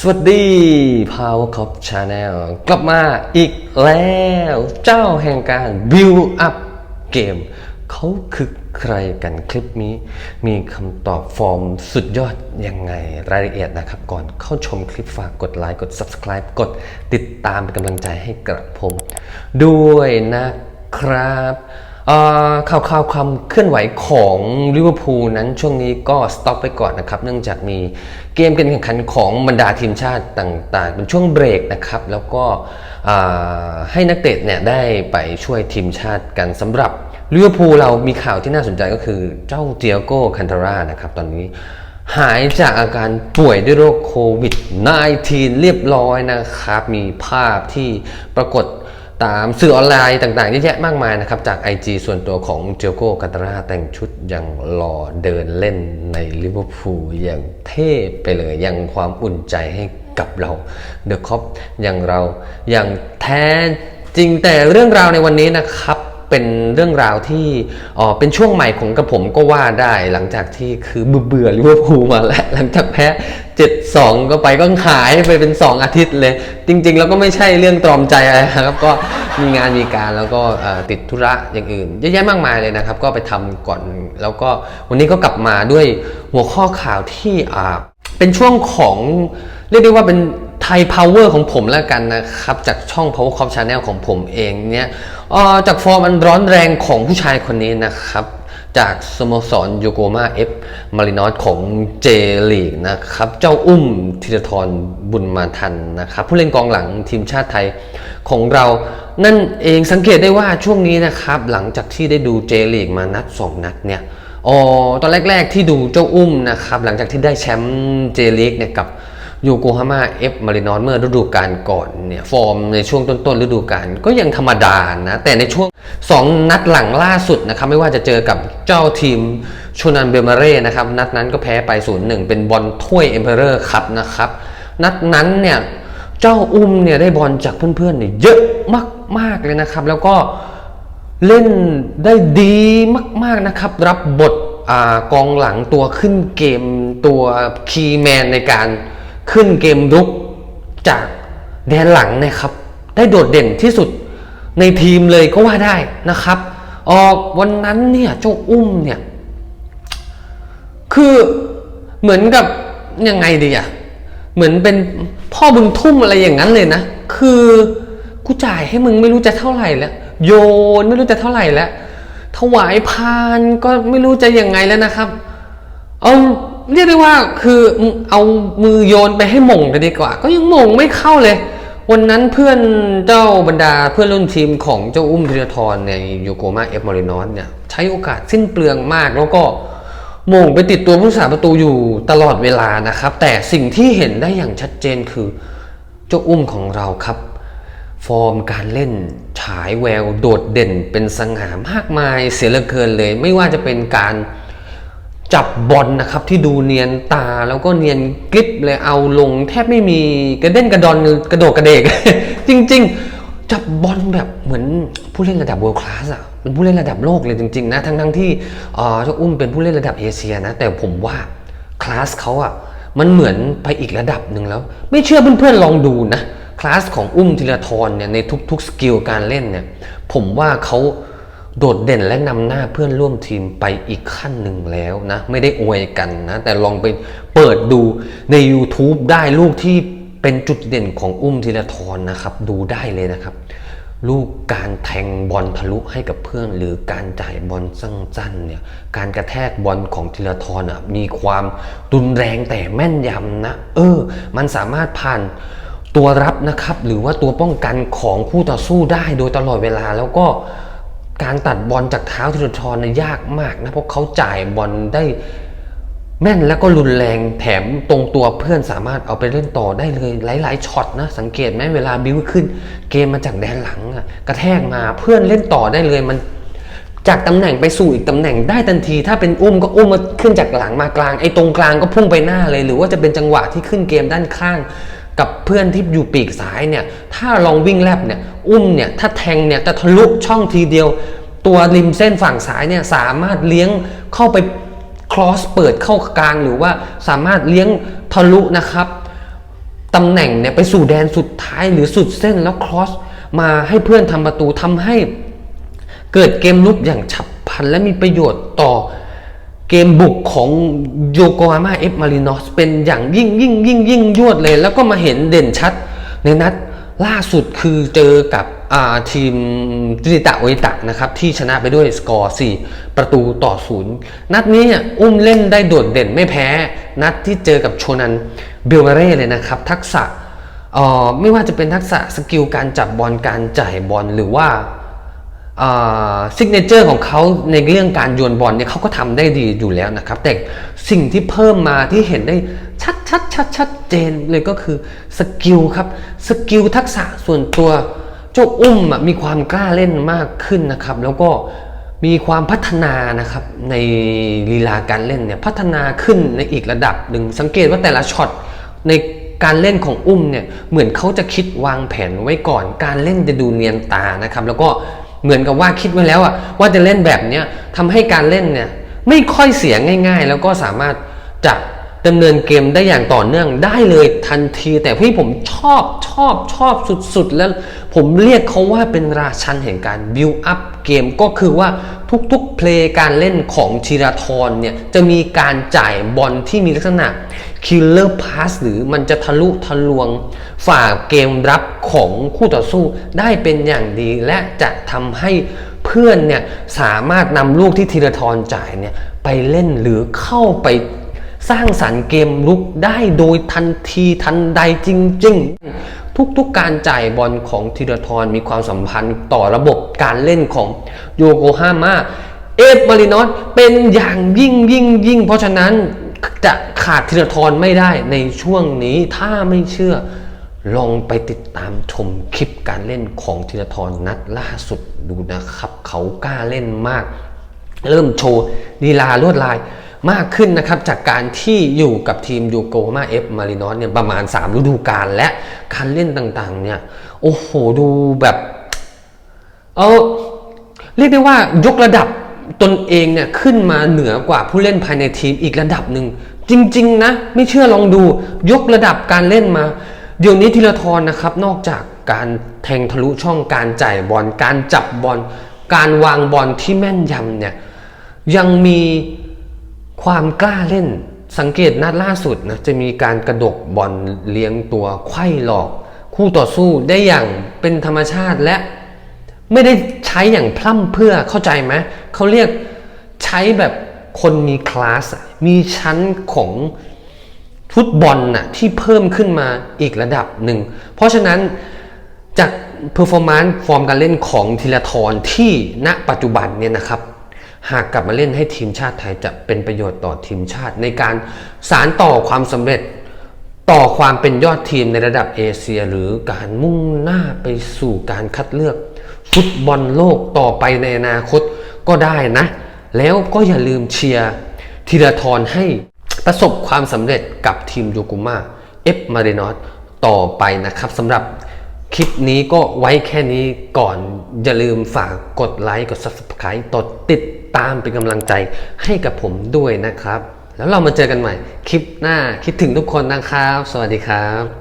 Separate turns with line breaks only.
สวัสดี Power Cop Channel กลับมาอีกแล้ว เจ้าแห่งการ Build Up เกมเขาคือใครกันคลิปนี้ มีคำตอบฟอร์มสุดยอดยังไงรายละเอียดนะครับ ก่อนเข้าชมคลิปฝากกดไลค์กด Subscribe กดติดตามเป็นกำลังใจให้กับผม ด้วยนะครับ ข่าวข่าวความเคลื่อนไหวของลิเวอร์พูลนั้นช่วงนี้ก็สต็อปไปก่อนนะครับ เนื่องจากมีเกมการแข่งขันของบรรดาทีมชาติต่างๆ เป็นช่วงเบรกนะครับ แล้วก็ให้นักเตะเนี่ยได้ไปช่วยทีมชาติกันสำหรับลิเวอร์พูลเรามีข่าวที่น่าสนใจก็คือเจ้าเตียโก้คันตาร่านะครับ ตอนนี้หายจากอาการป่วยด้วยโรคโควิด -19 เรียบร้อยนะครับ มีภาพที่ปรากฏ ตามสื่อออนไลน์ต่างๆเยอะแยะมากมายนะครับ จาก IG ส่วนตัวของเจโก้กาตาราแต่งชุดอย่างหล่อเดินเล่นในลิเวอร์พูลอย่างเท่ไปเลยยังความอุ่นใจให้กับเราเดอะคอปอย่างเราอย่างแท้จริงแต่เรื่องราวในวันนี้นะครับ เป็นเรื่องราวที่อ๋อเป็นช่วงใหม่ของกระผมก็ว่าได้หลังจากที่คือเบื่อลิเวอร์พูลมาแล้วหลังจากแพ้7-2ก็ไปก็หายไปเป็น 2 อาทิตย์เลย จริง ๆ แล้วก็ไม่ใช่เรื่องตรอมใจอะไรนะครับก็มีงานมีการแล้วก็ติดธุระอย่างอื่นเยอะแยะมากมายเลยนะครับ ก็ไปทำก่อนแล้วก็วันนี้ก็กลับมาด้วยหัวข้อข่าวที่เป็นช่วงของเรียกได้ว่าเป็น ไทยพาวเวอร์ของผมแล้วกันนะครับ จากช่อง Power Cop Channel ของผมเองเนี่ยอ่อจากฟอร์มอันร้อนแรงของผู้ชายคนนี้นะครับ จากสโมสรโยโกมาเอฟมารินอสของเจลีกนะครับ เจ้าอุ้มธีรทรบุญมาทันนะครับ ผู้เล่นกองหลังทีมชาติไทยของเรา นั่นเองสังเกตได้ว่าช่วงนี้นะครับ หลังจากที่ได้ดูเจลีกมานัด 2 นัดเนี่ยอ๋อตอนแรก ๆ ที่ดูเจ้าอุ้มนะครับ หลังจากที่ได้แชมป์เจลีกเนี่ยกับ โยโกฮาม่าเอฟมารินอสเมื่อฤดูกาลก่อนเนี่ยฟอร์มในช่วงต้นๆฤดูกาลก็ยังธรรมดานะแต่ในช่วง 2 นัดหลังล่าสุดนะครับไม่ว่าจะเจอกับเจ้าทีมชูนันเบลมาเร่นะครับนัดนั้นก็แพ้ไป 0-1 เป็นบอลถ้วยเอ็มเพอเรอร์คัพนะครับนัดนั้นเนี่ยเจ้าอุ้มเนี่ยได้บอลจากเพื่อนๆเนี่ยเยอะมากๆเลยนะครับ แล้วก็เล่นได้ดีมากๆนะครับ รับบทอกองหลังตัวขึ้นเกมตัวคีย์แมนในการ ขึ้นเกมรุกจากแดนหลังนะครับ ได้โดดเด่นที่สุดในทีมเลยก็ว่าได้นะครับ ออกวันนั้นเนี่ยเจ้าอุ้มเนี่ย คือเหมือนกับยังไงดีอะเหมือนเป็นพ่อบุญทุ่มอะไรอย่างนั้นเลยนะ คือกูจ่ายให้มึงไม่รู้จะเท่าไหร่แล้ว โยนไม่รู้จะเท่าไหร่แล้ว ถวายพานก็ไม่รู้จะยังไงแล้วนะครับ เอา เรียกได้ว่าคือเอามือโยนไปให้มงกันดีกว่า ก็ยังมงไม่เข้าเลย วันนั้นเพื่อนเจ้าบรรดาเพื่อนร่วมทีมของเจ้าอุ้มธีรทรในโยโกมาเอฟมารินอสเนี่ยใช้โอกาสสิ้นเปลืองมากแล้วก็มงไปติดตัวผู้สาประตูอยู่ตลอดเวลานะครับ แต่สิ่งที่เห็นได้อย่างชัดเจนคือเจ้าอุ้มของเราครับ ฟอร์มการเล่นฉายแววโดดเด่นเป็นสง่ามากมายเสียเหลือเกินเลย ไม่ว่าจะเป็นการ จับบอลนะครับที่ดูเนียนตาแล้วก็เนียนกริบเลยเอาลง แทบไม่มีกระเด้นกระดอนกระโดดกระเดก จริง ๆ จับบอลแบบเหมือนผู้เล่นระดับ world class อะเป็นผู้เล่นระดับโลกเลยจริง ๆ นะทั้งทั้งๆที่เอ่อเจ้าอุ้มเป็นผู้เล่นระดับเอเชียนะ แต่ผมว่าคลาสเขาอะมันเหมือนไปอีกระดับหนึ่งแล้ว ไม่เชื่อเพื่อนๆลองดูนะคลาสของอุ้มธีรทรเนี่ยในทุกๆสกิลการเล่นเนี่ยผมว่าเขา โดดเด่นและนำหน้าเพื่อนร่วมทีมไปอีกขั้นหนึ่งแล้วนะ ไม่ได้อวยกันนะ แต่ลองไปเปิดดูใน YouTube ได้ลูกที่เป็นจุดเด่นของอุ้มธีรทรนะครับ ดูได้เลยนะครับ ลูกการแทงบอลทะลุให้กับเพื่อน หรือการจ่ายบอลสั้นๆเนี่ยการกระแทกบอลของธีรทรอะมีความรุนแรงแต่แม่นยำนะ เออ มันสามารถผ่านตัวรับนะครับ หรือว่าตัวป้องกันของคู่ต่อสู้ได้โดยตลอดเวลาแล้วก็ การตัดบอลจากเท้าธีรทรเนี่ยยากมากนะเพราะเขาจ่ายบอลได้แม่นแล้วก็รุนแรงแถมตรงตัวเพื่อนสามารถเอาไปเล่นต่อได้เลยหลายๆช็อตนะสังเกตไหมเวลาบิวขึ้น เกมมาจากแดนหลังอะกระแทกมาเพื่อนเล่นต่อได้เลยมันจากตำแหน่งไปสู่อีกตำแหน่งได้ทันที ถ้าเป็นอุ้มก็อุ้มมาขึ้นจากหลังมากลางไอ้ตรงกลางก็พุ่งไปหน้าเลย หรือว่าจะเป็นจังหวะที่ขึ้นเกมด้านข้าง กับเพื่อนที่อยู่ปีกซ้ายเนี่ย ถ้าลองวิ่งแลบเนี่ย อุ้มเนี่ย ถ้าแทงเนี่ยจะทะลุช่องทีเดียว ตัวริมเส้นฝั่งซ้ายเนี่ยสามารถเลี้ยงเข้าไปคลอสเปิดเข้ากลางหรือว่าสามารถเลี้ยงทะลุนะครับตำแหน่งเนี่ยไปสู่แดนสุดท้ายหรือสุดเส้นแล้วครอสมาให้เพื่อนทำประตูทำให้เกิดเกมลุกอย่างฉับพลันและมีประโยชน์ต่อ เกมบุกของโยโกฮาม่าเอฟมารินอสเป็นอย่างยิ่งยิ่งยิ่งยิ่งยวดเลย แล้วก็มาเห็นเด่นชัด ในนัดล่าสุดคือเจอกับทีมจิริตะโออิตะนะครับ ที่ชนะไปด้วยสกอร์ 4 ประตูต่อศูนย์นัดนี้อุ้มเล่นได้โดดเด่นไม่แพ้ นัดที่เจอกับโชนันเบลเบเร่เลยนะครับ ทักษะไม่ว่าจะเป็นทักษะสกิลการจับบอลการจ่ายบอลหรือว่า ซิกเนเจอร์ของเขาในเรื่องการโยนบอลเนี่ยเขาก็ทำได้ดีอยู่แล้วนะครับ แต่สิ่งที่เพิ่มมาที่เห็นได้ชัดชัดชัดชัดเจนเลยก็คือสกิลครับสกิลทักษะส่วนตัวเจ้าอุ้มมีความกล้าเล่นมากขึ้นนะครับ แล้วก็มีความพัฒนานะครับในลีลาการเล่นเนี่ยพัฒนาขึ้นในอีกระดับหนึ่งสังเกตว่าแต่ละช็อตในการเล่นของอุ้มเนี่ยเหมือนเขาจะคิดวางแผนไว้ก่อน การเล่นจะดูเนียนตานะครับ แล้วก็ เหมือนกับว่าคิดไว้แล้วอะว่าจะเล่นแบบเนี้ยทำให้การเล่นเนี่ยไม่ค่อยเสียง่าย ๆ แล้วก็สามารถจะ ดำเนินเกมได้อย่างต่อเนื่องได้เลยทันทีแต่พี่ผมชอบชอบชอบสุดๆ แล้วผมเรียกเขาว่าเป็นราชันแห่งการบิวอัพเกมก็คือว่าทุกๆเพลย์การเล่นของธีราธรเนี่ยจะมีการจ่ายบอลที่มีลักษณะ Killer Pass หรือมันจะทะลุทะลวงฝ่าเกมรับของคู่ต่อสู้ได้เป็นอย่างดีและจะทำให้เพื่อนเนี่ยสามารถนำลูกที่ธีรทรจ่ายเนี่ยไปเล่นหรือเข้าไป สร้างสรรค์เกมลุกได้โดยทันทีทันใดจริง ๆ ทุกๆการจ่ายบอลของธีรทรมีความสัมพันธ์ต่อระบบการเล่นของโยโกฮาม่าเอฟมารินอสเป็นอย่างยิ่งยิ่งยิ่ง เพราะฉะนั้นจะขาดธีรทรไม่ได้ในช่วงนี้ถ้าไม่เชื่อลองไปติดตามชมคลิปการเล่นของธีรทรนัดล่าสุดดูนะครับ เขากล้าเล่นมาก เริ่มโชว์ลีลาลวดลาย มากขึ้นนะครับจากการที่อยู่กับทีมยูโกมาเอฟมารินอสเนี่ยประมาณ 3 ฤดูกาลและการเล่นต่างๆเนี่ยโอ้โหดูแบบเออเรียกได้ว่ายกระดับตนเองเนี่ยขึ้นมาเหนือกว่าผู้เล่นภายในทีมอีกระดับหนึ่ง จริง ๆ นะ ไม่เชื่อลองดูยกระดับการเล่นมา เดี๋ยวนี้ธีรทรนะครับ นอกจากการแทงทะลุช่องการจ่ายบอลการจับบอลการวางบอลที่แม่นยำเนี่ยยังมี ความกล้าเล่นสังเกตนัดล่าสุดนะจะมีการกระดกบอลเลี้ยงตัวไข้หลอก คู่ต่อสู้ได้อย่างเป็นธรรมชาติและไม่ได้ใช้อย่างพร่ำเพื่อเข้าใจไหมเขาเรียกใช้แบบคนมีคลาสมีชั้นของฟุตบอลน่ะที่เพิ่มขึ้นมาอีกระดับหนึ่ง เพราะฉะนั้นจากเพอร์ฟอร์มานซ์ฟอร์มการเล่นของธีรทรที่ณปัจจุบันเนี่ยนะครับ หากกลับมาเล่นให้ทีมชาติไทยจะเป็นประโยชน์ต่อทีมชาติ ในการสารต่อความสำเร็จต่อความเป็นยอดทีมในระดับเอเชีย หรือการมุ่งหน้าไปสู่การคัดเลือก ฟุตบอลโลกต่อไปในอนาคตก็ได้นะ แล้วก็อย่าลืมเชียร์ธีรทรให้ประสบความสำเร็จกับทีมโยกุมาเอฟมารินอสต่อไปนะครับสำหรับคลิปนี้ก็ไว้แค่นี้ก่อนอย่าลืมฝากกดไลค์กด Subscribe กดติด ตามเป็นกำลังใจให้กับผมด้วยนะครับ แล้วเรามาเจอกันใหม่คลิปหน้าคิดถึงทุกคนนะครับ สวัสดีครับ